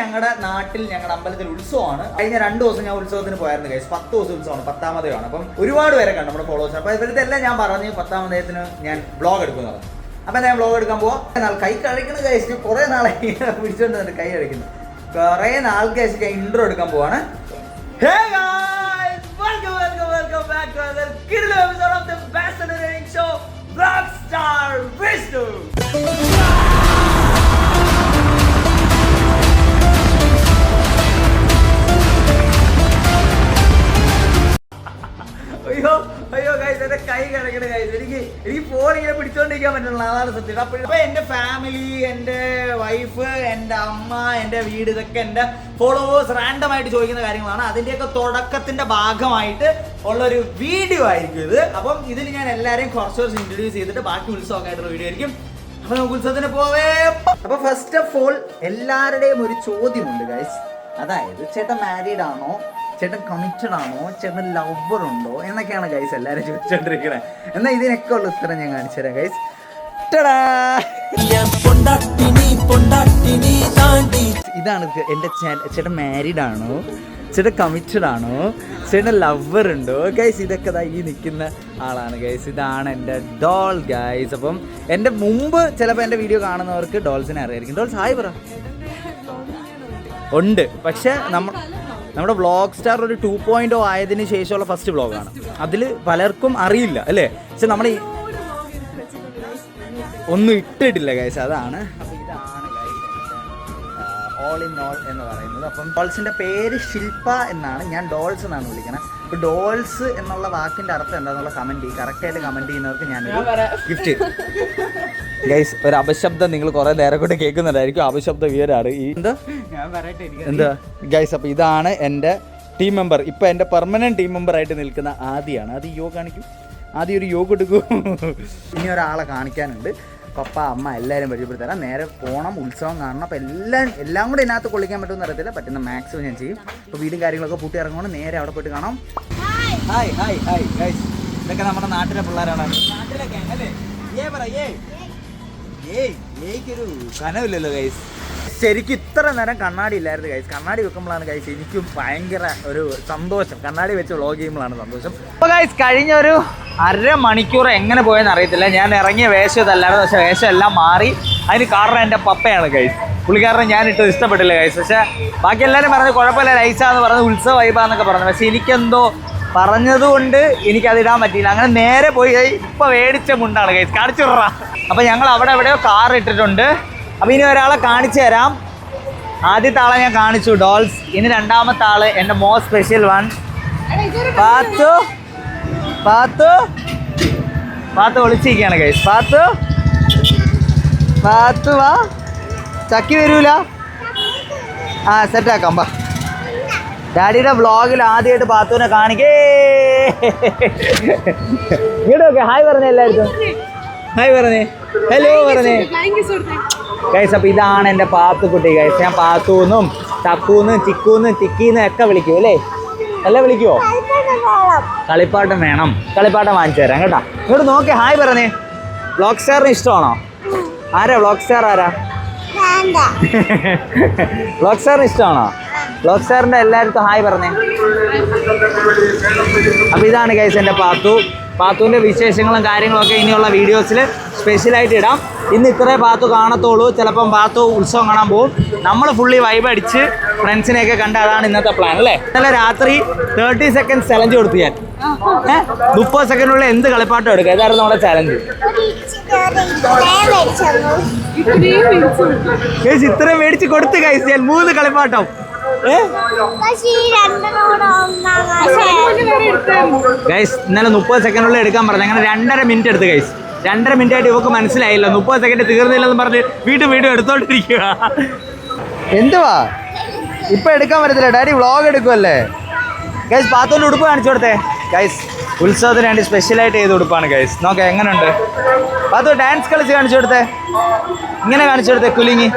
ഞങ്ങളുടെ നാട്ടിൽ ഞങ്ങളുടെ അമ്പലത്തിൽ ഉത്സവമാണ്. കഴിഞ്ഞ രണ്ട് ദിവസം ഞാൻ ഉത്സവത്തിന് പോയായിരുന്നു കഴിച്ചു പത്ത് ദിവസം ഉത്സവമാണ്. പത്താമതയാണ് അപ്പം ഒരുപാട് പേരെ കണ്ടു നമ്മുടെ ഫോളോവേഴ്സ് അപ്പോൾ ഇവരുടെ എല്ലാം ഞാൻ പറഞ്ഞു പത്താമതയത്തിന് ഞാൻ ബ്ലോഗ് എടുക്കുന്നു പറഞ്ഞു. അപ്പം ഞാൻ ബ്ലോഗ് എടുക്കാൻ പോവാം? നാൾ കൈ കഴിക്കുന്ന കഴിച്ചു കുറേ നാളെ പിടിച്ചുകൊണ്ട് കൈ കഴിക്കുന്നു കുറേ നാൾ കഴിച്ച് ഇൻട്രോ എടുക്കാൻ പോവാണ്. Hey welcome welcome welcome back to episode of the best show blog Vishnu! അയ്യോ അയ്യോ ഗൈസ് എന്റെ കൈ കിടക്കണ ഗൈസ് എനിക്ക് എനിക്ക് ഫോൺ ഇങ്ങനെ പിടിച്ചോണ്ടിരിക്കാൻ പറ്റുന്നില്ല. അതാണ് സത്യം. അപ്പൊ എന്റെ ഫാമിലി എന്റെ വൈഫ് എന്റെ അമ്മ എന്റെ വീട് ഇതൊക്കെ എന്റെ ഫോളോവേഴ്സ് റാൻഡം ആയിട്ട് ചോദിക്കുന്ന കാര്യങ്ങളാണ്. അതിന്റെയൊക്കെ തുടക്കത്തിന്റെ ഭാഗമായിട്ട് ഉള്ള ഒരു വീഡിയോ ആയിരിക്കും ഇത്. അപ്പം ഇതിൽ ഞാൻ എല്ലാവരെയും കുറച്ച് കുറച്ച് ഇൻട്രൊഡ്യൂസ് ചെയ്തിട്ട് ബാക്കി ഉത്സവമായിട്ടുള്ള വീഡിയോ ആയിരിക്കും. അപ്പൊ നമുക്ക് ഉത്സവത്തിന് പോവേ. അപ്പൊ ഫസ്റ്റ് ഓഫ് ഓൾ എല്ലാവരുടെയും ഒരു ചോദ്യമുണ്ട് ഗൈസ് അതായത് ചേട്ടൻ മാരീഡ് ആണോ? ചേട്ടൻ കമ്മിറ്റഡ് ആണോ? ചേട്ടൻ ലവർ ഉണ്ടോ? എന്നൊക്കെയാണ് ഗൈസ് എല്ലാവരും ചോദിച്ചോണ്ടിരിക്കണേ. എന്നാൽ ഇതിനൊക്കെ ഉള്ള ഉത്തരം ഞാൻ കാണിച്ചു തരാം ഗൈസ് ഇതാണ് എന്റെ ചേട്ടൻ മാരീഡ് ആണോ? ചേട്ടൻ കമ്മിറ്റഡ് ആണോ? ചേട്ടൻ ലവർ ഉണ്ടോ? ഗൈസ് ഇതൊക്കെ ഈ നിൽക്കുന്ന ആളാണ് ഗൈസ് ഇതാണ് എന്റെ ഡോൾ ഗൈസ് അപ്പം എന്റെ മുമ്പ് ചിലപ്പോൾ എന്റെ വീഡിയോ കാണുന്നവർക്ക് ഡോൾസിനെ അറിയായിരിക്കും. ഡോൾസ് ഹായ് പറ ഉണ്ട്. പക്ഷെ നമ്മൾ നമ്മുടെ വ്ളോഗ് സ്റ്റാർ ഒരു ടു പോയിന്റ് ഓ ആയതിനു ശേഷമുള്ള ഫസ്റ്റ് വ്ളോഗാണ് അതിൽ പലർക്കും അറിയില്ല അല്ലേ? പക്ഷെ നമ്മൾ ഒന്നും ഇട്ടിട്ടില്ല ഗൈസ് അതാണ്. ഓൾ ഇൻ ഓൾ എന്ന് പറയുന്നത്. അപ്പം ഡോൾസിന്റെ പേര് ശില്പ എന്നാണ്. ഞാൻ ഡോൾസ് എന്നാണ് വിളിക്കുന്നത് അപ്പോൾ ഡോൾസ് എന്നുള്ള വാക്കിന്റെ അർത്ഥം എന്താണെന്നുള്ള കമന്റ് ചെയ്യും. കറക്റ്റ് ആയിട്ട് കമന്റ് ചെയ്യുന്നവർക്ക് ഞാൻ ഗിഫ്റ്റ് ഗൈസ് ഒരു അപശബ്ദം നിങ്ങൾ കുറെ നേരം കൊണ്ട് കേൾക്കുന്നുണ്ടായിരിക്കും. അപശബ്ദ വിവരാണ് ഈ എന്താ? എന്താ? ഗൈസ് അപ്പോൾ ഇതാണ് എന്റെ ടീം മെമ്പർ ഇപ്പൊ എന്റെ പെർമനന്റ് ടീം മെമ്പർ ആയിട്ട് നിൽക്കുന്ന ആദിയാണ്. ആദ്യം യോഗ കാണിക്കും. ആദ്യം ഒരു യോഗ എടുക്കൂ. ഇനി ഒരാളെ കാണിക്കാനുണ്ട്. പപ്പ അമ്മ എല്ലാവരും പരിചയപ്പെടുത്തരാം. നേരെ പോണം ഉത്സവം കാണണം. അപ്പോൾ എല്ലാം എല്ലാം കൂടെ ഇതിനകത്ത് കൊള്ളിക്കാൻ പറ്റുമെന്ന് അറിയത്തില്ല. പറ്റുന്ന മാക്സിമം ഞാൻ ചെയ്യും. അപ്പോൾ വീടും കാര്യങ്ങളൊക്കെ പൂട്ടി ഇറങ്ങുകൊണ്ട് നേരെ അവിടെ പോയിട്ട് കാണാം. ഹായ് ഹായ് ഹായ് ഗൈസ് ഇതൊക്കെ നമ്മുടെ നാട്ടിലെ പിള്ളേരാണ്. നാട്ടിലൊക്കെ അല്ലേ? ഏ പറ ഏ ഏയ് ഏയ്ക്കൊരു കനവില്ലല്ലോ ഗൈസ് ശരിക്കും ഇത്ര നേരം കണ്ണാടി ഇല്ലായിരുന്നു കൈസ് കണ്ണാടി വെക്കുമ്പോഴാണ് കൈസ് എനിക്കും ഭയങ്കര ഒരു സന്തോഷം. കണ്ണാടി വെച്ച് വ്ളോഗ് ചെയ്യുമ്പോഴാണ് സന്തോഷം. അപ്പോൾ കൈസ് കഴിഞ്ഞ ഒരു അര മണിക്കൂർ എങ്ങനെ പോയെന്ന് അറിയത്തില്ല. ഞാൻ ഇറങ്ങിയ വേഷം ഇതല്ലായിരുന്നു. പക്ഷേ വേഷം എല്ലാം മാറി. അതിന് കാരണം എന്റെ പപ്പയാണ് കൈസ് പുള്ളിക്കാരനെ ഞാൻ ഇട്ടത് ഇഷ്ടപ്പെട്ടില്ല കൈസ് പക്ഷേ ബാക്കി എല്ലാവരും പറഞ്ഞു കുഴപ്പമില്ല ലൈസാന്ന് പറഞ്ഞു ഉത്സവ വൈബാന്നൊക്കെ പറഞ്ഞു. പക്ഷേ എനിക്കെന്തോ പറഞ്ഞതുകൊണ്ട് എനിക്കത് ഇടാൻ പറ്റിയില്ല. അങ്ങനെ നേരെ പോയി ഇപ്പൊ മേടിച്ച മുണ്ടാണ് കൈസ് കാണിച്ചു വിടറാ അപ്പൊ ഞങ്ങൾ അവിടെ എവിടെയോ കാർ ഇട്ടിട്ടുണ്ട്. അപ്പൊ ഇനി ഒരാളെ കാണിച്ചു തരാം. ആദ്യത്തെ ആളെ ഞാൻ കാണിച്ചു ഡോൾസ്. ഇനി രണ്ടാമത്തെ ആൾ എന്റെ മോ സ്പെഷ്യൽ വൺ. പാത്തു. പാത്തു. പാത്തു ഒളിച്ചിരിക്കുകയാണ് കൈസ് പാത്തു. പാത്തു വാ. ചക്കി വരൂല. ആ സെറ്റാക്കാം വാ. ഡാഡിയുടെ വ്ളോഗിൽ ആദ്യമായിട്ട് പാത്തുവിനെ കാണിക്കേ. ഇങ്ങോട്ടൊക്കെ ഹായ് പറഞ്ഞേ എല്ലാവർക്കും ഹായ് പറഞ്ഞേ. ഹലോ പറഞ്ഞേ. ഗൈസ് അപ്പോൾ ഇതാണ് എന്റെ പാത്തുക്കുട്ടി ഗൈസ് ഞാൻ പാത്തൂന്നും ചക്കൂന്നും ചിക്കൂന്നും ചിക്കീന്നും ഒക്കെ വിളിക്കും അല്ലേ? അല്ല വിളിക്കുവോ? കളിപ്പാട്ടം വേണം. കളിപ്പാട്ടം വാങ്ങിച്ചു തരാം കേട്ടോ. ഇങ്ങോട്ട് നോക്കി ഹായ് പറഞ്ഞേ. ബ്ലോക്ക് സ്റ്റാറിന് ഇഷ്ടമാണോ? ആരാ? ബ്ലോക്ക് സ്റ്റാർ ആരാ? ബ്ലോക്ക് സ്റ്റാറിന് ഇഷ്ടമാണോ? ബ്ലോക്ക് സ്റ്റാറിന്റെ എല്ലായിടത്തും ഹായ് പറഞ്ഞേ. അപ്പോൾ ഇതാണ് ഗൈസ് എന്റെ പാത്തു. പാത്തുവിന്റെ വിശേഷങ്ങളും കാര്യങ്ങളൊക്കെ ഇനിയുള്ള വീഡിയോസിൽ സ്പെഷ്യലായിട്ട് ഇടാം. ഇന്ന് ഇത്രേ പാത്തു കാണത്തുള്ളൂ. ചിലപ്പം പാത്തു ഉത്സവം കാണാൻ പോകും നമ്മൾ ഫുള്ളി വൈബ് അടിച്ച് ഫ്രണ്ട്സിനെയൊക്കെ കണ്ട് അതാണ് ഇന്നത്തെ പ്ലാൻ അല്ലേ? ഇന്നലെ രാത്രി തേർട്ടി സെക്കൻഡ് ചലഞ്ച് കൊടുത്തു ഞാൻ. ഏഹ് മുപ്പത് സെക്കൻഡിനുള്ളിൽ എന്ത് കളിപ്പാട്ടം എടുക്കുക ഇതായിരുന്നു നമ്മുടെ ചലഞ്ച് ഇത്രയും മേടിച്ച് കൊടുത്തു കഴിച്ചാൽ ഞാൻ മൂന്ന് കളിപ്പാട്ടം. ഗൈസ് ഇന്നലെ മുപ്പത് സെക്കൻഡുള്ള എടുക്കാൻ പറഞ്ഞു. അങ്ങനെ രണ്ടര മിനിറ്റ് എടുത്ത് ഗൈസ് രണ്ടര മിനിറ്റ് ആയിട്ട് ഇവക്ക് മനസ്സിലായില്ല. മുപ്പത് സെക്കൻഡ് തീർന്നില്ലെന്ന് പറഞ്ഞ് വീണ്ടും വീണ്ടും എടുത്തോണ്ടിരിക്കുക എന്തുവാ? ഇപ്പൊ എടുക്കാൻ പറ്റത്തില്ല. ഡാഡി വ്ളോഗ് എടുക്കുമല്ലേ ഗൈസ് പാത്തോന്റെ ഉടുപ്പ് കാണിച്ചു കൊടുത്തേ. ഗൈസ് ഉത്സവത്തിന് വേണ്ടി സ്പെഷ്യലായിട്ട് ചെയ്ത് കൊടുപ്പാണ് ഗൈസ് നോക്കാം എങ്ങനെയുണ്ട് അത് ഡാൻസ് കളിച്ച് കാണിച്ചു കൊടുത്തേ. ഇങ്ങനെ കാണിച്ചു കൊടുത്തേ കുലുങ്ങി.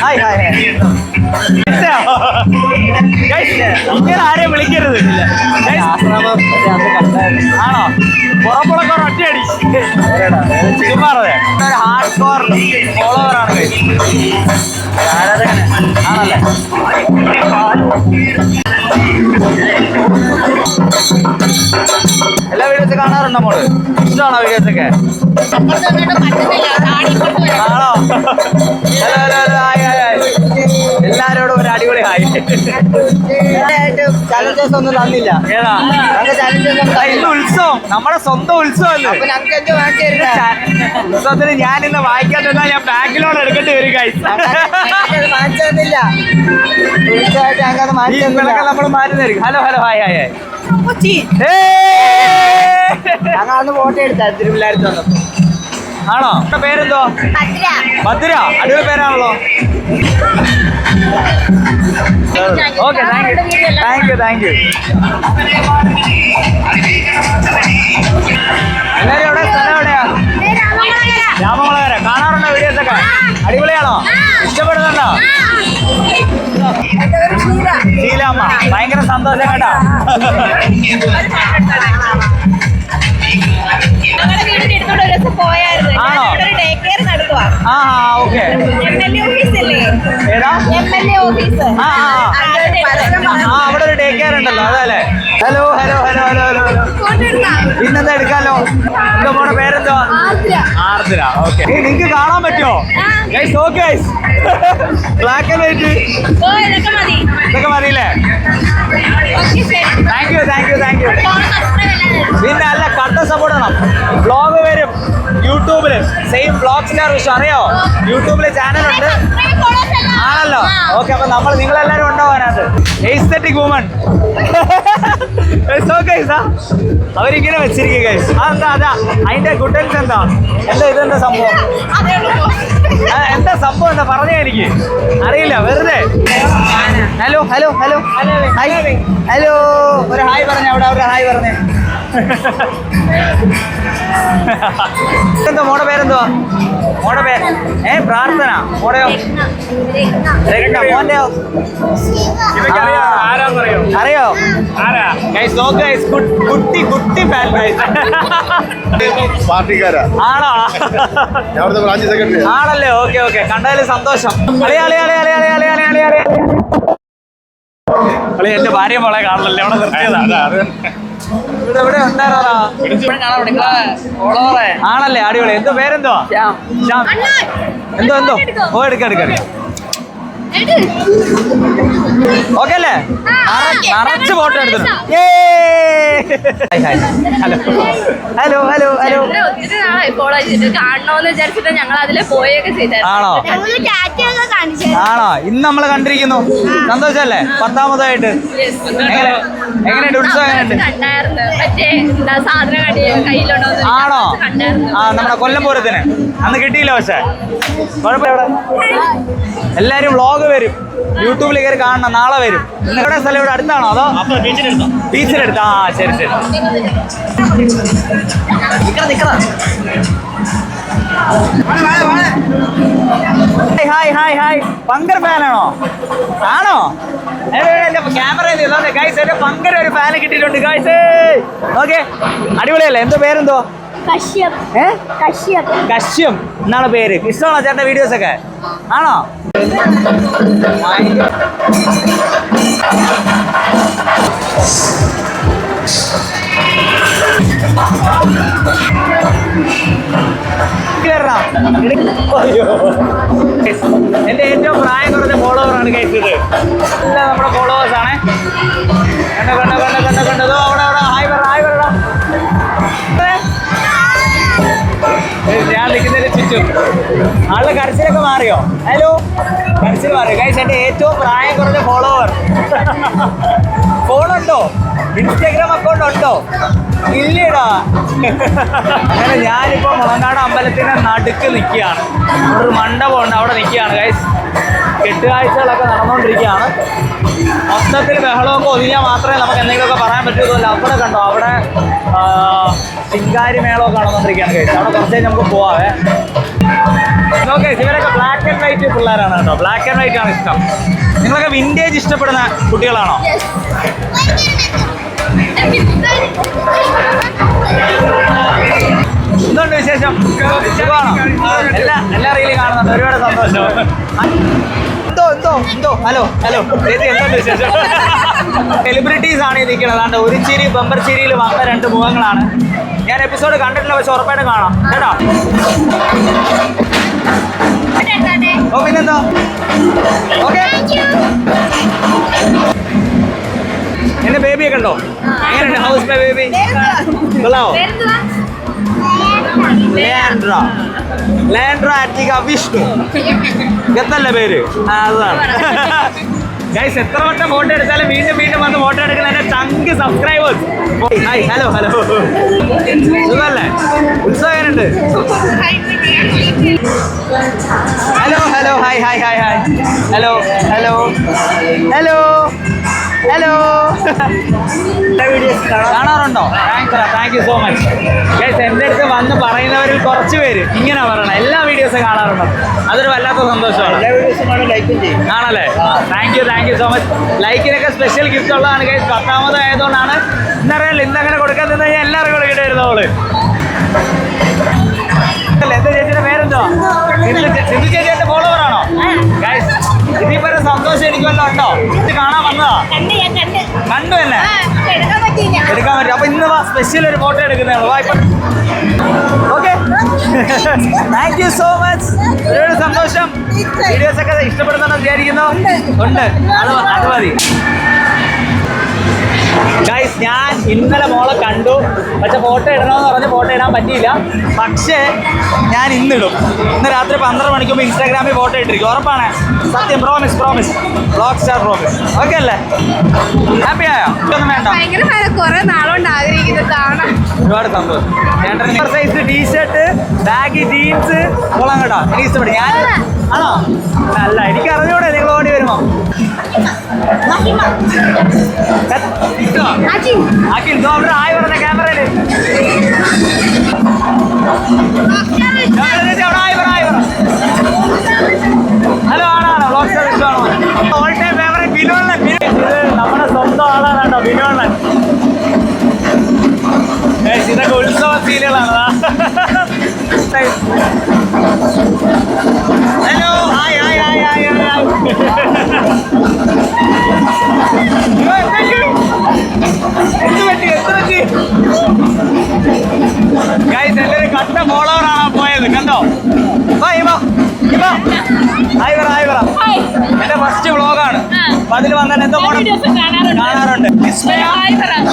ഹായ് ഹായ് ഹായ് ഇങ്ങനെ ആരെയും വിളിക്കരുത്. ആണോ? പുറപ്പുറക്കോർ ഒറ്റയടി. ചുമ്മാ ഒരു ഹാർഡ് കോർ ആരാധകന് ആണല്ലേ? എല്ലാ വീഡിയോസ് കാണാറുണ്ടോ മോൾ? ഇഷ്ടമാണോ വീഡിയോസ് ഒക്കെ ആണോ? Hello hello hello hi hi എല്ലാരോടും ഒരു അടിപൊളി ഹായ്. ഒന്നും ഉത്സവം. നമ്മുടെ സ്വന്തം ഉത്സവം ഉത്സവത്തിന് ഞാൻ ഇന്ന് വായിക്കാൻ തന്നാൽ ഞാൻ ബാങ്കിലോട് എടുക്കേണ്ടി വരും നമ്മൾ മാറ്റുന്നതായിരിക്കും ഹലോ ഹലോ ഹായ് ഹായ് ഞങ്ങൾ അന്ന് ഫോട്ടോ എടുത്താ തിരുവില്ലായിരത്ത് വന്നപ്പോ. ആണോ? ഇവിടെ പേരെന്തോ? ഭദ്ര. അടിപൊളി പേരാണല്ലോ. Okay thank you thank you thank you എല്ലാവരും എവിടെ? സ്ഥലം എവിടെയാ? രാമകുളകര കാണാറുണ്ടോ വീഡിയോസ് ഒക്കെ അടിപൊളിയാണോ? ഇഷ്ടപ്പെടുന്നുണ്ടോ? ശീലാമ്മ ഭയങ്കര സന്തോഷം കേട്ടോ ആ, ആ, അവിടെ ഒരു ഡേ കെയർ ഉണ്ടല്ലോ. അതല്ലേ? Hello hello hello hello hello ഇന്നെന്താ പിന്നെന്താ എടുക്കാലോ? എന്താ മോടെ പേരെന്തോ ആർദ്ര. ഓക്കെ. നിങ്ങക്ക് കാണാൻ പറ്റുമോ? Guys okay black and white ഓ ഇതൊക്കെ മതി. ഇതൊക്കെ മതിയില്ലേ? Thank you thank you thank you പിന്നെ അല്ല കട്ട സപ്പോർട്ട് ചെയ്യണം. ബ്ലോഗ് വരും. യൂട്യൂബിൽ സെയിം ബ്ലോഗ് സ്റ്റാർ വിഷു. അറിയോ? ചാനൽ ചാനലുണ്ട് ആണല്ലോ. ഓക്കെ അപ്പൊ നമ്മൾ നിങ്ങളെല്ലാരും ഉണ്ടോ അതിനകത്ത്? എയ്സ്തറ്റിക് വുമൺ അവരിങ്ങനെ വെച്ചിരിക്കുക അതെന്താ അതാ അതിന്റെ ഗുഡൻസ് എന്താ? എന്താ ഇതെന്താ സംഭവം? എന്താ സംഭവം? എന്താ പറഞ്ഞേ എനിക്ക്? അറിയില്ല വെറുതെ. Hello hello hello hi hello ഒരു ഹായ് പറഞ്ഞ അവിടെ ഒരു ഹായ് പറഞ്ഞേ. എന്താ മോടെ പേരെന്തുവാ? മോടെ പേര് ഏ പ്രാർത്ഥന. മോടെയോ രത്ന. മോന്റെയോ അറിയോ? കുട്ടി കുട്ടി പാർട്ടിക്കാരാ. ആണോ? ആണല്ലേ? Okay okay. കണ്ടതിൽ സന്തോഷം. അളി അളി എന്റെ ഭാര്യ മോളെ കാണലല്ലേ അവിടെ നിർത്തിയതാണ് ആണല്ലേ അടിപൊളി. എന്തോ പേരെന്തോ? എന്തോ എന്തോ? ഓ എടുക്കാം എടുക്കാം. ഓക്കെ അല്ലേ നിറ- നിറച്ച് ഫോട്ടോ എടുത്തിട്ടുണ്ട്. ഹലോ. Hello hello hello. ഒത്തിരി നാളായി ഫോളോ ചെയ്തിട്ട് കാണണമെന്ന് വിചാരിച്ചിട്ട് ഞങ്ങൾ അതിലെ പോയൊക്കെ ചെയ്തായിരുന്നു ആണോ? ആണോ? ഇന്ന് നമ്മൾ കണ്ടിരിക്കുന്നു. സന്തോഷല്ലേ പത്താമതായിട്ട്. എങ്ങനെ? എങ്ങനെയുണ്ട്? ഉത്സവം എങ്ങനെയുണ്ട്? ആണോ? ആ നമ്മുടെ കൊല്ലം പൂരത്തിന്. അന്ന് കിട്ടിയില്ല പക്ഷേ. കുഴപ്പമില്ല എല്ലാരും വ്ളോഗ് വരും. യൂട്യൂബിൽ കയറി കാണണം നാളെ വരും. നിങ്ങളുടെ സ്ഥലം ഇവിടെ അടുത്താണോ അതോ ബീച്ചിനടുത്ത്? ആ ശരി ശരി. ഹായ് ഹായ് ഹായ് പങ്കർ ഫാനാണോ? ആണോ? ക്യാമറ ഗൈസ് എന്റെ പങ്കര ഒരു ഫാന് കിട്ടിയിട്ടുണ്ട്. ഗൈസ് ഓക്കെ അടിപൊളിയല്ലേ? എന്തോ പേരെന്തോ? കശ്യപ്. കശ്യപ്. കശ്യം എന്നാണ് പേര്. ഇഷ്ടമാണോ ചേട്ടന്റെ വീഡിയോസ് ഒക്കെ? ആണോ. എന്റെ ഏറ്റവും പ്രായം കുറഞ്ഞ ഫോളോവർ ആണ് കരച്ചിലൊക്കെ മാറിയോ? ഹലോ കരച്ചിൽ മാറിയോ? ഗൈസ് എന്റെ ഏറ്റവും പ്രായം കുറഞ്ഞ ഫോളോവർ ഫോണുണ്ടോ ഇൻസ്റ്റാഗ്രാം അക്കൗണ്ട് ഉണ്ടോ? ഇല്ലടാ. അങ്ങനെ ഞാനിപ്പോ മുളങ്ങാട് അമ്പലത്തിന്റെ നടുക്ക് നിൽക്കുകയാണ്. ഒരു മണ്ഡപമുണ്ട് അവിടെ നിൽക്കുകയാണ് ഗൈസ് കെട്ടുകാഴ്ചകളൊക്കെ നടന്നുകൊണ്ടിരിക്കുകയാണ്. മൊത്തത്തിൽ ബഹളമൊക്കെ ഒതുങ്ങിയാൽ മാത്രമേ നമുക്ക് എന്തെങ്കിലുമൊക്കെ പറയാൻ പറ്റുള്ളൂ അവിടെ കണ്ടോ? അവിടെ ശിങ്കാരി മേളമൊക്കെ നടന്നുകൊണ്ടിരിക്കുകയാണ് കഴിച്ചത് അവിടെ കുറച്ച് നമുക്ക് പോവാവേ. ഓക്കെ ഇവരൊക്കെ ബ്ലാക്ക് ആൻഡ് വൈറ്റ് പിള്ളേരാണ് കേട്ടോ. ബ്ലാക്ക് ആൻഡ് വൈറ്റ് ആണ് ഇഷ്ടം. നിങ്ങളൊക്കെ വിന്റേജ് ഇഷ്ടപ്പെടുന്ന കുട്ടികളാണോ? എന്തുണ്ട് വിശേഷം? സുഖമാണോ? എല്ലാ എല്ലാ റീലും കാണുന്നുണ്ട്. ഒരുപാട് സന്തോഷം. എന്തോ എന്തോ എന്തോ. Hello hello. ചേച്ചി എന്തുണ്ട് വിശേഷം? സെലിബ്രിറ്റീസ് ആണ് ഈ നിൽക്കുന്നത്. അതാണ്ട് ഒരു ചിരി ബമ്പർ ചിരിയിൽ വന്ന രണ്ട് മുഖങ്ങളാണ്. ഞാൻ എപ്പിസോഡ് കണ്ടിട്ടില്ല പക്ഷെ ഉറപ്പായിട്ടും കാണാം. കേട്ടോ? ഓ പിന്നെന്താ? ഓക്കെ. എന്റെ ബേബിയൊക്കെ ഉണ്ടോ? എങ്ങനെയുണ്ട്? ഹൗസ് മൈ ബേബി കൊള്ളാവോ ലാൻഡ്ര ലാൻഡ്ര ആറ്റിക വിഷ്ണു എത്തല്ലേ പേര്? അതാണ്. ഗൈസ് എത്ര വട്ടം ഫോട്ടോ എടുത്താലും വീണ്ടും വീണ്ടും വന്ന് ഫോട്ടോ എടുക്കുന്ന എന്റെ ചങ്ക് സബ്സ്ക്രൈബേഴ്സ് ഹായ് ഹലോ ഹലോ സുഖല്ലേ ഉത്സവനുണ്ട് hello hello hi hi hi hi hello hello hello hello videos കാണാറുണ്ടോ? Thanks thank you so much guys എന്റെ അടുത്ത് വന്ന് പറയുന്നവരിൽ കുറച്ച് പേര് ഇങ്ങനെ പറയണം. എല്ലാ വീഡിയോസും കാണാറുണ്ടോ. അതൊരു വല്ലാത്ത സന്തോഷമാണ്. എല്ലാ വീഡിയോസും ലൈക്കും ചെയ്യും. ആണല്ലേ? Thank you thank you so much ലൈക്കിനൊക്കെ special gift ഉള്ളതാണ് ഗൈസ് പത്താമത് ആയതുകൊണ്ടാണ് ഇന്നറിയാലോ ഇന്നങ്ങനെ കൊടുക്കാൻ തന്നെ ഞാൻ എല്ലാവർക്കും കൊടുക്കേണ്ടി വരുന്നവൾ എന്താ ചേച്ചിയുടെ പേരെന്തോ സിന്ധു ചേച്ചിയുടെ ഫോളോവർ ആണോ? ഗൈസ് ഇതിപ്പോ സന്തോഷം എനിക്ക് വല്ലതും ഉണ്ടോ? ഇത് കാണാൻ വന്നതാ? കണ്ടു തന്നെ. എടുക്കാൻ പറ്റും അപ്പൊ ഇന്ന് സ്പെഷ്യൽ ഒരു ഫോട്ടോ എടുക്കുന്നേ ഉള്ളൂ. വാ ഇപ്പൊ. Okay thank you so much ഒരുപാട് സന്തോഷം. വീഡിയോസ് ഒക്കെ ഇഷ്ടപ്പെടുന്നുണ്ടെന്ന് വിചാരിക്കുന്നു. ഉണ്ട്. അത് അത് മതി. ഗൈസ് ഞാൻ ഇന്നലെ മോളെ കണ്ടു. പക്ഷെ ഫോട്ടോ ഇടണമെന്ന് പറഞ്ഞ് ഫോട്ടോ ഇടാൻ പറ്റിയില്ല. പക്ഷേ ഞാൻ ഇന്നിടും. ഇന്ന് രാത്രി പന്ത്രണ്ട് മണിക്കുമ്പോൾ ഇൻസ്റ്റാഗ്രാമിൽ ഫോട്ടോ ഇട്ടിരിക്കും. ഉറപ്പാണ്. സത്യം promise promise block star promise okay അല്ലേ? ഹാപ്പി ആയോ? ഒന്നും വേണ്ട. ഒരുപാട് സന്തോഷം. ചേട്ടൻ സൈസ് ടീഷർട്ട് ബാഗി ജീൻസ് കൊള്ളാം കേട്ടോ എനിക്ക് ഇഷ്ടപ്പെട്ടു. ഞാൻ ആണോ? അല്ല എനിക്ക് അറിഞ്ഞൂടെ നിങ്ങൾ ഓടി വരുമോ? ദോ അവിടെ ആയി പറഞ്ഞ ക്യാമറയിൽ ഹലോ ആണാണോ ബ്ലോഗ് സ്റ്റാർ ഇഷ്ടമാണോ ഓൾ ടൈം ഫേവറേറ്റ് ബിനോണ്ണൻ ബിനോ- ഇത് നമ്മുടെ സ്വന്തം ആളാണ് കേട്ടോ ബിനോണ്ണൻ ഇതൊക്കെ ഉത്സവ സീനുകളാണ് hello hi hi hi hi hi എന്ത് പറ്റി എന്ത് പറ്റി ഗൈസ് ഒരു കട്ട ഫോളോവർ ആണ് പോയത്? കണ്ടോ? വാ ഇവാ ഇവാ ഹായ് പറ ഹായ് പറ. എന്റെ ഫസ്റ്റ് വ്ളോഗാണ് അപ്പൊ അതിൽ വന്നാൽ എന്തോ പോണം കാണാറുണ്ട്. Vismaya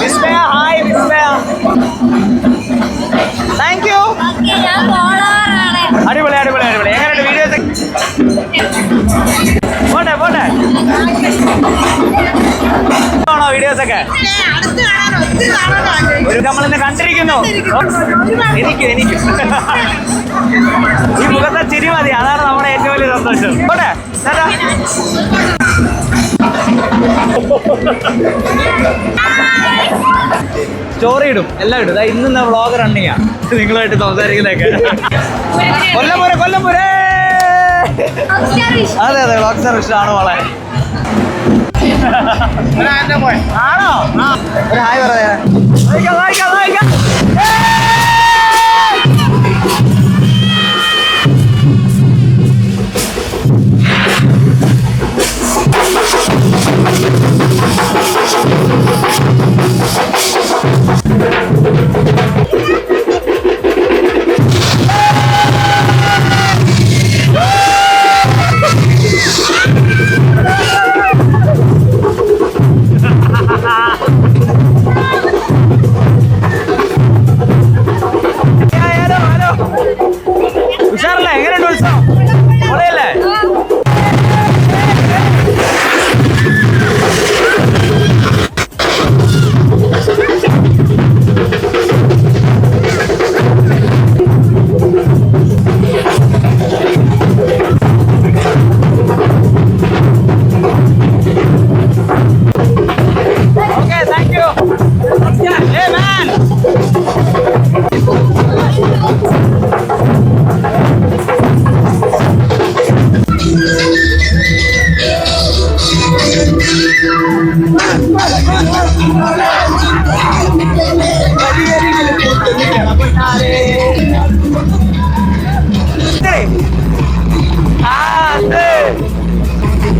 Vismaya hi Vismaya thank you അടിപൊളി അടിപൊളി അടിപൊളി. എങ്ങനെയുണ്ട് വീഡിയോസ് ആണോ വീഡിയോസ് ഒക്കെ? നമ്മളിന്ന് കണ്ടിരിക്കുന്നു. എനിക്ക് എനിക്ക്. ഈ മുഖത്തെ ചിരി മതി. അതാണ് നമ്മുടെ ഏറ്റവും വലിയ സന്തോഷം. പോട്ടെ സ്റ്റോറി ഇടും. എല്ലാം ഇടും. ഇന്ന് വ്ളോഗ് റണ്ണിങ്ങാ നിങ്ങളുമായിട്ട് സംസാരിക്കുന്നതൊക്കെ. കൊല്ല് പോരെ അതെ അതെ ഡോക്ടർ ഇഷ്ടമാണ് മോളെ. ആണോ ഒരു ഹായ് പറയാ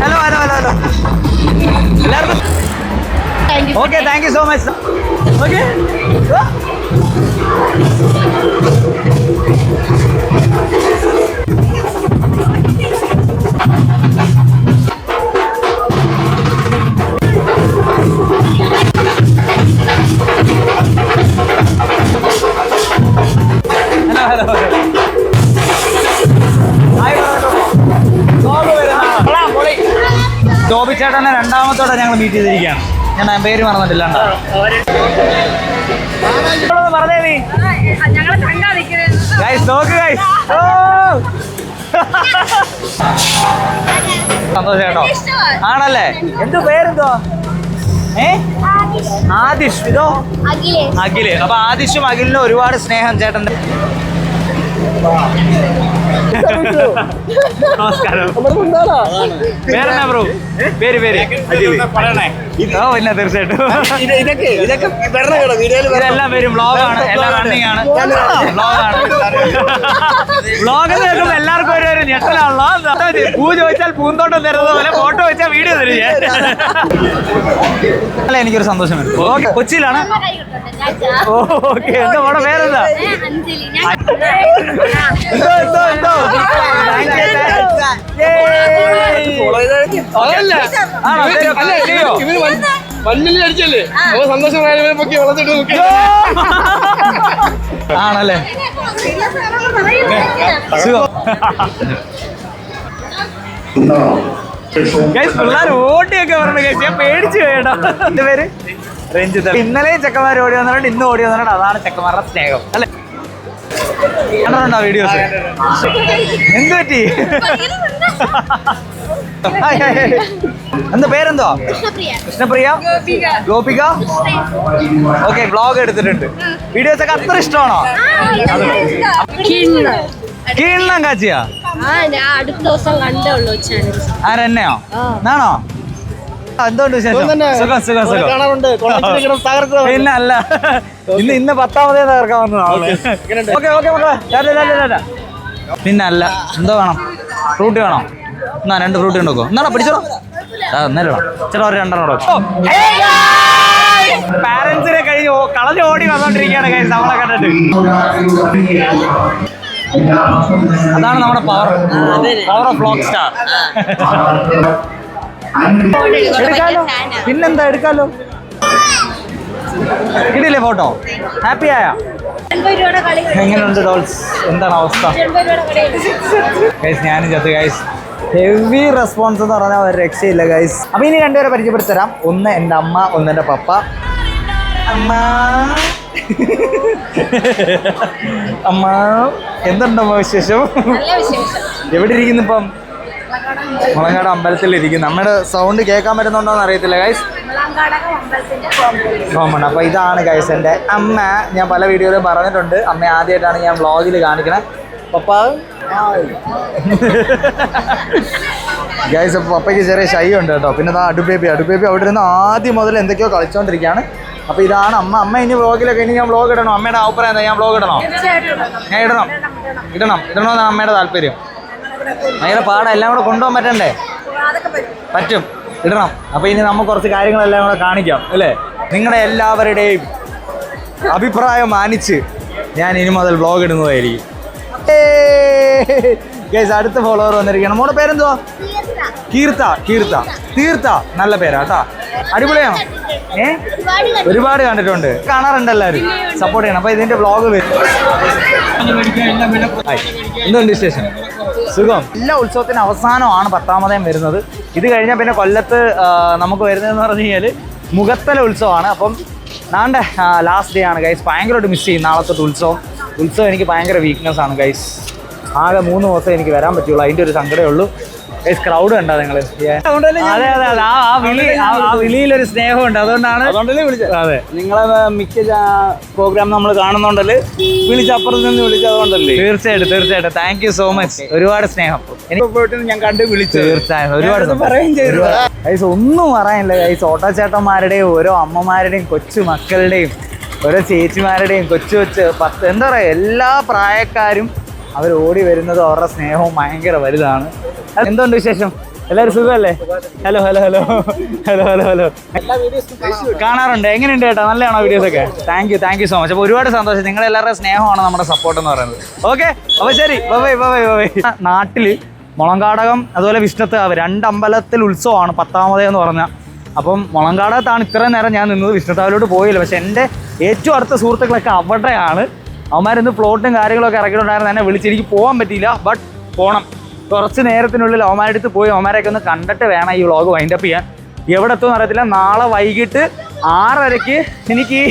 Hello hello hello hello എല്ലാവർക്കും okay thank you so much okay hello ചേട്ടനെ രണ്ടാമത്തോടെ ഞങ്ങൾ മീറ്റ് ചെയ്തിരിക്കുകയാണ്. ഞാൻ പേര് മറന്നിട്ടില്ല പറഞ്ഞേ നീ. നോക്ക് ആണല്ലേ? എന്ത് പേരെന്തോ? ഏ? ആദിഷ്. ഇതോ? അഖിൽ അപ്പൊ ആദിഷും അഖിലിനും ഒരുപാട് സ്നേഹം ചേട്ടന്റെ നമസ്കാരം. പേരെന്നാ ബ്രോ പേര് പേര്. ഓ പിന്നെ തീർച്ചയായിട്ടും. ഇതെല്ലാം പേരും വ്ളോഗാണ് എല്ലാം റണ്ണിങ് ആണ്. വ്ളോഗാണ് വ്ളോഗ് കേൾക്കുമ്പോൾ എല്ലാവർക്കും ഒരു ഒരു ഞെട്ടലാണല്ലോ. പൂ ചോദിച്ചാൽ പൂന്തോട്ടം തരുന്നത് പോലെ ഫോട്ടോ വെച്ചാൽ വീഡിയോ തരും. ഞാൻ അല്ല എനിക്കൊരു സന്തോഷം വരും. ഓക്കെ. കൊച്ചിയിലാണ്. ഓ ഓക്കെ. എന്താ മോടെ പേരെന്താ? അഞ്ജലി. ഞാൻ എന്തോ എന്തോ? മണ്ണിൽ അടിച്ചല്ലേ അപ്പൊ സന്തോഷം പൊക്കി വെള്ളത്തിട്ട് നോക്കി ആണല്ലേ പിള്ളേർ ഓടിയൊക്കെ പറഞ്ഞു കേസ് ഞാൻ പേടിച്ചു കേട്ടോ എന്റെ പേര് രഞ്ജിത്ത് ഇന്നലെയും ചെക്കന്മാർ ഓടി വന്നിട്ടുണ്ട് ഇന്നും ഓടി വന്നിട്ടുണ്ട് അതാണ് ചെക്കന്മാരുടെ സ്നേഹം അല്ലെ കണ്ടിട്ടുണ്ടോ വീഡിയോസ് എന്ത് പറ്റി. എന്താ പേരെന്തോ? കൃഷ്ണപ്രിയ. ഗോപിക. ഓക്കെ ബ്ലോഗ് എടുത്തിട്ടുണ്ട്. വീഡിയോസ് ഒക്കെ അത്ര ഇഷ്ടമാണോ? കീഴ്ണം കാച്ചിയാ? ആ ഞാൻ അടുത്ത ദിവസം കണ്ടേ ഉള്ളൂ ചാനൽ ആരെന്നെയോ? ആണോ? ആ, എന്തുകൊണ്ട് വിശേഷം? പിന്നെ അല്ല ഇന്ന് ഇന്ന് പത്താമതേ തകർക്കാൻ വന്നതാണ് ഓക്കെ ഓക്കെ. മക്കളെ. പിന്നെ അല്ല എന്തോ വേണം? ഫ്രൂട്ട് വേണം. എന്നാ രണ്ട് ഫ്രൂട്ട് ഉണ്ടോ എന്നാ പിടിച്ചോ എന്നാലും ചേട്ടാ ഒരു രണ്ടെണ്ണം പാരന്റ്സിനെ കഴിഞ്ഞ് കളഞ്ഞു ഓടി വന്നോണ്ടിരിക്കുകയാണ് കൈ നമ്മളെ കണ്ടിട്ട്. അതാണ് നമ്മുടെ power power of block star എടുക്കാലോ? പിന്നെന്താ എടുക്കാലോ? കിട്ടിയില്ലേ ഫോട്ടോ? ഹാപ്പി ആയ? എങ്ങനെയുണ്ട് ഡോൾസ്? എന്താണ് അവസ്ഥ? ഗൈസ് ഞാനും ചത്ത് ഗൈസ് ഹെവി റെസ്പോൺസ് എന്ന് പറഞ്ഞാൽ ഒരു രക്ഷയില്ല ഗൈസ് അപ്പൊ ഇനി രണ്ടുപേരെ പരിചയപ്പെടുത്തരാം. ഒന്ന് എന്റെ അമ്മ ഒന്ന് എന്റെ പപ്പ. അമ്മ. അമ്മ. എന്തുണ്ടമ്മ വിശേഷം? എവിടെ ഇരിക്കുന്നു ഇപ്പം? മുളങ്ങാട് അമ്പലത്തിൽ ഇരിക്കുന്നു. നമ്മുടെ സൗണ്ട് കേൾക്കാൻ പറ്റുന്നുണ്ടോ എന്ന് അറിയത്തില്ല ഗൈസ് കോമൺ. അപ്പോൾ ഇതാണ് ഗൈസ് എന്റെ അമ്മ. ഞാൻ പല വീഡിയോയിലും പറഞ്ഞിട്ടുണ്ട്. അമ്മ ആദ്യമായിട്ടാണ് ഞാൻ വ്ളോഗിൽ കാണിക്കണേ. പപ്പാവ് ഗൈസ് അപ്പോൾ പപ്പയ്ക്ക് ചെറിയ ഷൈ ഉണ്ട് കേട്ടോ. പിന്നെ ദാ അടുബേബി അടുബേബി അവിടെ നിന്ന് ആദ്യം മുതൽ എന്തൊക്കെയോ കളിച്ചുകൊണ്ടിരിക്കുകയാണ് അപ്പോൾ ഇതാണ് അമ്മ. അമ്മ ഇനി വ്ളോഗിലൊക്കെ ഇനി ഞാൻ വ്ളോഗ് ഇടണോ? അമ്മയുടെ അഭിപ്രായം എന്താ? ഞാൻ വ്ളോഗ് ഇടണോ? ഞാൻ ഇടണം. ഇടണം. ഇടണമെന്നാണ് അമ്മയുടെ താല്പര്യം? ഭയങ്കര പാടാ. എല്ലാം കൂടെ കൊണ്ടുപോകാൻ പറ്റണ്ടേ? പറ്റും. ഇടണം. അപ്പൊ ഇനി നമുക്ക് കുറച്ച് കാര്യങ്ങളെല്ലാം കൂടെ കാണിക്കാം അല്ലേ? നിങ്ങളുടെ എല്ലാവരുടെയും അഭിപ്രായം മാനിച്ച് ഞാൻ ഇനി മുതൽ ബ്ലോഗ് ഇടുന്നതായിരിക്കും. അടുത്ത ഫോളോവർ വന്നിരിക്കണം മോടെ പേരെന്തുവാ? കീർത്ത. കീർത്ത. തീർത്ത. നല്ല പേരാ കേട്ടാ. അടിപൊളിയാണോ? ഏ? ഒരുപാട് കണ്ടിട്ടുണ്ട്. കാണാറുണ്ട് എല്ലാവരും. സപ്പോർട്ട് ചെയ്യണം. അപ്പൊ ഇതിന്റെ വ്ളോഗ് വരും. എന്തുണ്ട് വിശേഷം? സുഖം. എല്ലാ ഉത്സവത്തിന് അവസാനമാണ് പത്താമതയും വരുന്നത്. ഇത് കഴിഞ്ഞാൽ പിന്നെ കൊല്ലത്ത് നമുക്ക് വരുന്നതെന്ന് പറഞ്ഞു കഴിഞ്ഞാൽ മുഖത്തല ഉത്സവമാണ്. അപ്പം നാണ്ടെ ലാസ്റ്റ് ഡേ ആണ് ഗൈസ് ഭയങ്കരമായിട്ട് മിസ് ചെയ്യും നാളത്തെ ഉത്സവം. ഉത്സവം എനിക്ക് ഭയങ്കര വീക്ക്നെസ് ആണ് ഗൈസ് ആകെ മൂന്ന് ദിവസം എനിക്ക് വരാൻ പറ്റുള്ളൂ അതിന്റെ ഒരു സങ്കടമേ ഉള്ളൂ. ക്രൗഡ് കണ്ടോ നിങ്ങൾ അതെ അതെ അതെ. ആ വിളി ആ- വിളിയിലൊരു സ്നേഹമുണ്ട്. അതുകൊണ്ടാണ് അതുകൊണ്ടല്ലേ വിളിച്ചത്? അതെ. നിങ്ങളെ മിക്ക പ്രോഗ്രാം നമ്മൾ കാണുന്നുണ്ടല്ലേ വിളിച്ചപ്പുറത്ത് നിന്ന് വിളിച്ചതുകൊണ്ടല്ലേ? തീർച്ചയായിട്ടും തീർച്ചയായിട്ടും. താങ്ക് യു സോ മച്ച് ഒരുപാട് സ്നേഹം. എനിക്ക് പോയിട്ട് ഞാൻ കണ്ട് വിളിച്ചു. തീർച്ചയായും. ഒരുപാട്. ഗൈസ് ഒന്നും പറയാനില്ല. ഗൈസ് ഓട്ടോച്ചേട്ടന്മാരുടെയും ഓരോ അമ്മമാരുടെയും കൊച്ചു മക്കളുടെയും ഓരോ ചേച്ചിമാരുടെയും കൊച്ചു കൊച്ച് പത്ത് എന്താ പറയുക എല്ലാ പ്രായക്കാരും അവർ ഓടി വരുന്നത് അവരുടെ സ്നേഹവും ഭയങ്കര വലുതാണ്. എന്തുണ്ട് വിശേഷം? എല്ലാവരും സുഖമല്ലേ? Hello hello hello hello hello hello കാണാറുണ്ട്. എങ്ങനെയുണ്ട് കേട്ടോ നല്ലതാണോ വീഡിയോസ് ഒക്കെ? Thank you thank you so much അപ്പോൾ ഒരുപാട് സന്തോഷം. നിങ്ങൾ എല്ലാവരുടെ സ്നേഹമാണ് നമ്മുടെ സപ്പോർട്ട് എന്ന് പറയുന്നത്. ഓക്കെ അപ്പോൾ ശരി. ബൈ ബൈ ബൈ മുളങ്കാടകം അതുപോലെ വിഷ്ണുത്താവ് രണ്ട് അമ്പലത്തിൽ ഉത്സവമാണ് പത്താമതേ എന്ന് പറഞ്ഞാൽ അപ്പം മുളങ്കാടകത്താണ് ഇത്രയും നേരം ഞാൻ നിന്നത്. വിഷ്ണുത്താവിലോട്ട് പോയില്ല. പക്ഷെ എന്റെ ഏറ്റവും അടുത്ത സുഹൃത്തുക്കളൊക്കെ അവിടെയാണ്. അവന്മാരിന്ന് പ്ലോട്ടും കാര്യങ്ങളൊക്കെ ഇറക്കിയിട്ടുണ്ടായിരുന്നു. എന്നെ വിളിച്ച് എനിക്ക് പോകാൻ പറ്റിയില്ല. ബട്ട് പോകണം കുറച്ച് നേരത്തിനുള്ളിൽ അവന്മാരുടെ അടുത്ത് പോയി അവന്മാരെയൊക്കെ ഒന്ന് കണ്ടിട്ട് വേണം ഈ വ്ളോഗ് വൈൻഡപ്പ് ചെയ്യാൻ. എവിടെ എത്തുമെന്ന് അറിയത്തില്ല. നാളെ വൈകിട്ട് ആറരയ്ക്ക് എനിക്ക്!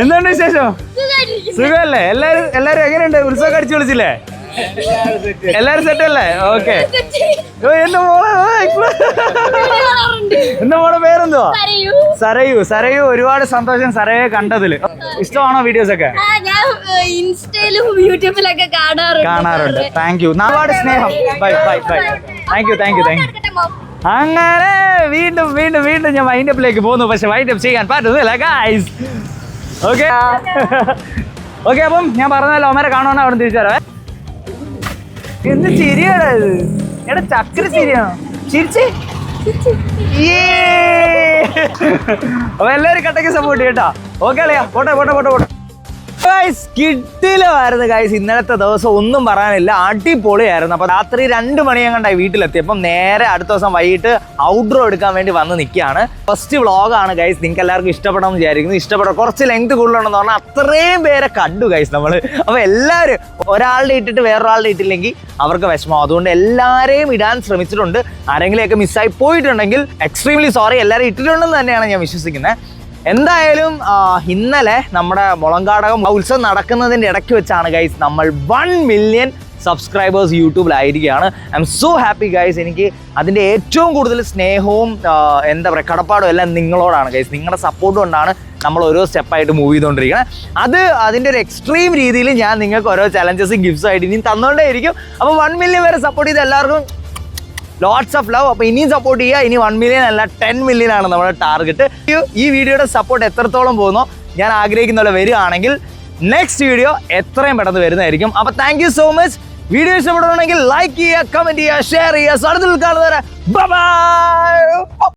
എന്തുണ്ട് വിശേഷം? സുഖമല്ലേ? എല്ലാവരും എല്ലാവരും എങ്ങനെയുണ്ട്? ഉത്സവം അടിച്ചു വിളിച്ചില്ലേ എല്ലാരും സെറ്റ് അല്ലേ? ഓക്കെ എന്റെ മോളെ എന്റെ മോളെ പേരെന്തുവാ? സരയു. സരയു. ഒരുപാട് സന്തോഷം സരയെ കണ്ടതിൽ. ഇഷ്ടമാണോ വീഡിയോസ് ഒക്കെ? ഇൻസ്റ്റയിലും യൂട്യൂബിലൊക്കെ കാണാറുണ്ട്. കാണാറുണ്ട്. താങ്ക് യു ഒരുപാട് സ്നേഹം. Bye bye bye thank you thank you thank you അങ്ങനെ വീണ്ടും വീണ്ടും വീണ്ടും ഞാൻ വൈൻഡപ്പിലേക്ക് പോകുന്നു. പക്ഷെ വൈൻഡപ്പ് ചെയ്യാൻ പറ്റുന്നില്ല ഗായ്സ് ഓക്കെ ഓക്കെ അപ്പം ഞാൻ പറഞ്ഞല്ലോ അമ്മരെ കാണുവാണ് അവിടെ തിരിച്ചു തരാവേ എന്ത് ചിരിയാടാ ഇത്? എടാ ചക്കര ചിരിയാണോ? ചിരിച്ചേ? അപ്പൊ എല്ലാവരും കട്ടക്ക് സപ്പോർട്ട് ചെയ്യട്ടോ ഓക്കെ അളിയാ. പോട്ടെ പോട്ടെ പോട്ടെ പോട്ടെ. ഗൈസ് കിട്ടിലായിരുന്നു ഗൈസ് ഇന്നലത്തെ ദിവസം ഒന്നും പറയാനില്ല. അടിപൊളിയായിരുന്നു. അപ്പൊ രാത്രി രണ്ട് മണിയും കണ്ടായി വീട്ടിലെത്തി. അപ്പം നേരെ അടുത്ത ദിവസം വൈകിട്ട് ഔട്ട്ഡോർ എടുക്കാൻ വേണ്ടി വന്ന് നിൽക്കുകയാണ്. ഫസ്റ്റ് വ്ളോഗാണ് ഗൈസ് നിങ്ങൾക്ക് എല്ലാവർക്കും ഇഷ്ടപ്പെടാൻ വിചാരിക്കുന്നു. ഇഷ്ടപ്പെടാം കുറച്ച് ലെങ്ത് കൂടുതലുണ്ടെന്ന് പറഞ്ഞാൽ അത്രയും പേരെ കണ്ടു ഗൈസ് നമ്മൾ അപ്പോൾ എല്ലാവരും ഒരാളുടെ ഇട്ടിട്ട് വേറൊരാളുടെ ഇട്ടില്ലെങ്കിൽ അവർക്ക് വിഷമം. അതുകൊണ്ട് എല്ലാവരെയും ഇടാൻ ശ്രമിച്ചിട്ടുണ്ട്. ആരെങ്കിലും ആരെങ്കിലുമൊക്കെ മിസ്സായി പോയിട്ടുണ്ടെങ്കിൽ എക്സ്ട്രീംലി സോറി എല്ലാവരും ഇട്ടിട്ടുണ്ടെന്ന് തന്നെയാണ് ഞാൻ വിശ്വസിക്കുന്നത്. എന്തായാലും ഇന്നലെ നമ്മുടെ മുളങ്കാടകം ഉത്സവം നടക്കുന്നതിന്റെ ഇടയ്ക്ക് വെച്ചാണ് ഗൈസ് നമ്മൾ വൺ മില്യൺ സബ്സ്ക്രൈബേഴ്സ് യൂട്യൂബിലായിരിക്കുകയാണ്. I'm so happy guys എനിക്ക് അതിന്റെ ഏറ്റവും കൂടുതൽ സ്നേഹവും എന്താ പറയുക കടപ്പാടും എല്ലാം നിങ്ങളോടാണ് ഗൈസ് നിങ്ങളുടെ സപ്പോർട്ട് കൊണ്ടാണ് നമ്മൾ ഓരോ സ്റ്റെപ്പായിട്ട് മൂവ് ചെയ്തുകൊണ്ടിരിക്കുന്നത് അത് അതിന്റെ ഒരു എക്സ്ട്രീം രീതിയിൽ ഞാൻ നിങ്ങൾക്ക് ഓരോ ചലഞ്ചസും ഗിഫ്റ്റ്സും ആയിട്ട് ഇനിയും തന്നുകൊണ്ടേ ഇരിക്കും അപ്പോൾ വൺ മില്യൺ വരെ സപ്പോർട്ട് ചെയ്ത് എല്ലാവർക്കും ലോട്ട്സ് ഓഫ് ലവ് അപ്പോൾ ഇനിയും സപ്പോർട്ട് ചെയ്യുക. ഇനി വൺ മില്യൺ അല്ല ടെൻ മില്യൺ ആണ് നമ്മുടെ ടാർഗറ്റ് ഈ വീഡിയോയുടെ സപ്പോർട്ട് എത്രത്തോളം പോകുന്നോ ഞാൻ ആഗ്രഹിക്കുന്ന വരികയാണെങ്കിൽ നെക്സ്റ്റ് വീഡിയോ എത്രയും പെട്ടെന്ന് വരുന്നതായിരിക്കും. അപ്പോൾ താങ്ക് സോ മച്ച് വീഡിയോ ഇഷ്ടപ്പെടുകയാണെങ്കിൽ ലൈക്ക് ചെയ്യുക കമന്റ് ചെയ്യുക ഷെയർ ചെയ്യുക. അടുത്തുള്ള കാണുന്നവരെ